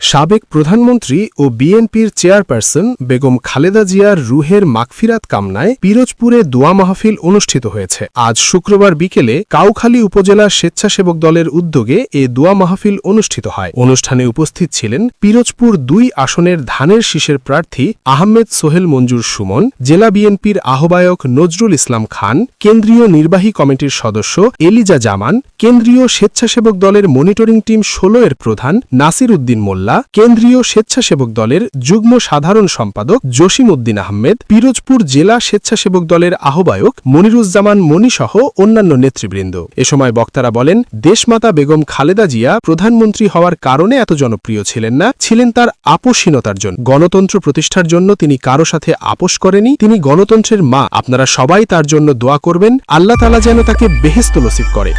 সাবেক প্রধানমন্ত্রী ও বিএনপির চেয়ারপারসন বেগম খালেদা জিয়ার রুহের মাগফিরাত কামনায় পিরোজপুরে দোয়া মাহফিল অনুষ্ঠিত হয়েছে। আজ শুক্রবার বিকেলে কাউখালী উপজেলা স্বেচ্ছাসেবক দলের উদ্যোগে এ দোয়া মাহফিল অনুষ্ঠিত হয়। অনুষ্ঠানে উপস্থিত ছিলেন পিরোজপুর দুই আসনের ধানের শীষের প্রার্থী আহমেদ সোহেল মঞ্জুর সুমন, জেলা বিএনপির আহ্বায়ক নজরুল ইসলাম খান, কেন্দ্রীয় নির্বাহী কমিটির সদস্য এলিজা জামান, কেন্দ্রীয় স্বেচ্ছাসেবক দলের মনিটরিং টিম ষোলো এর প্রধান নাসির উদ্দিন মোল্লা কেন্দ্রীয় স্বেচ্ছাসেবক দলের যুগ্ম সাধারণ সম্পাদক জসিম উদ্দিন আহমেদ, পিরোজপুর জেলা স্বেচ্ছাসেবক দলের আহ্বায়ক মনিরুজ্জামান মনিসহ অন্যান্য নেতৃবৃন্দ। এ সময় বক্তারা বলেন, দেশমাতা বেগম খালেদা জিয়া প্রধানমন্ত্রী হওয়ার কারণে এত জনপ্রিয় ছিলেন না, ছিলেন তার আপোষহীনতার জন্য। গণতন্ত্র প্রতিষ্ঠার জন্য তিনি কারও সাথে আপোষ করেনি, তিনি গণতন্ত্রের মা। আপনারা সবাই তার জন্য দোয়া করবেন, আল্লাহ তালা যেন তাকে বেহেস্ত নসিব করে।